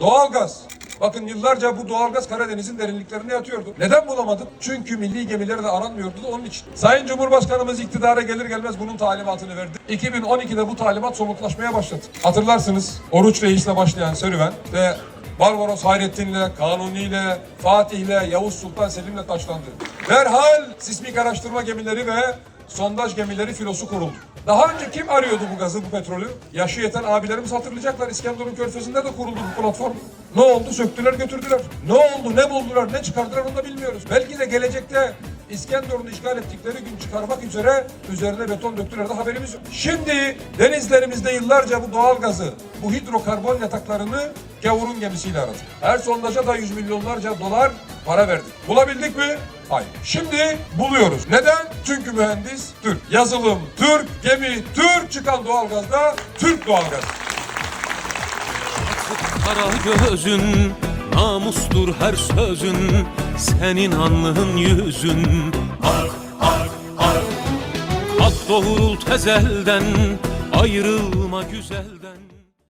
Doğalgaz. Bakın yıllarca bu doğalgaz Karadeniz'in derinliklerinde yatıyordu. Neden bulamadık? Çünkü milli gemileri de aranmıyordu da onun için. Sayın Cumhurbaşkanımız iktidara gelir gelmez bunun talimatını verdi. 2012'de bu talimat somutlaşmaya başladı. Hatırlarsınız Oruç Reis'le başlayan serüven ve Barbaros Hayrettin'le, Kanuni'yle, Fatih'le, Yavuz Sultan Selim'le taşlandı. Derhal sismik araştırma gemileri ve sondaj gemileri filosu kuruldu. Daha önce kim arıyordu bu gazı, bu petrolü? Yaşı yeten abilerimiz hatırlayacaklar. İskenderun Körfezi'nde de kuruldu bu platform. Ne oldu? Söktüler götürdüler. Ne oldu? Ne buldular? Ne çıkardılar onu da bilmiyoruz. Belki de gelecekte İskenderun'u işgal ettikleri gün çıkarmak üzere üzerine beton döktüler de haberimiz yok. Şimdi denizlerimizde yıllarca bu doğal gazı, bu hidrokarbon yataklarını gavurun gemisiyle aradık. Her sondaja da yüz milyonlarca dolar para verdik. Bulabildik mi? Hayır. Şimdi buluyoruz. Neden? Çünkü mühendis Türk. Yazılım Türk, gemi Türk, çıkan doğalgazda Türk doğalgaz. Kara gözün namustur her sözün Senin anlığın yüzün. Ak ak ak Ak doğrult ezelden Ayrılma güzelden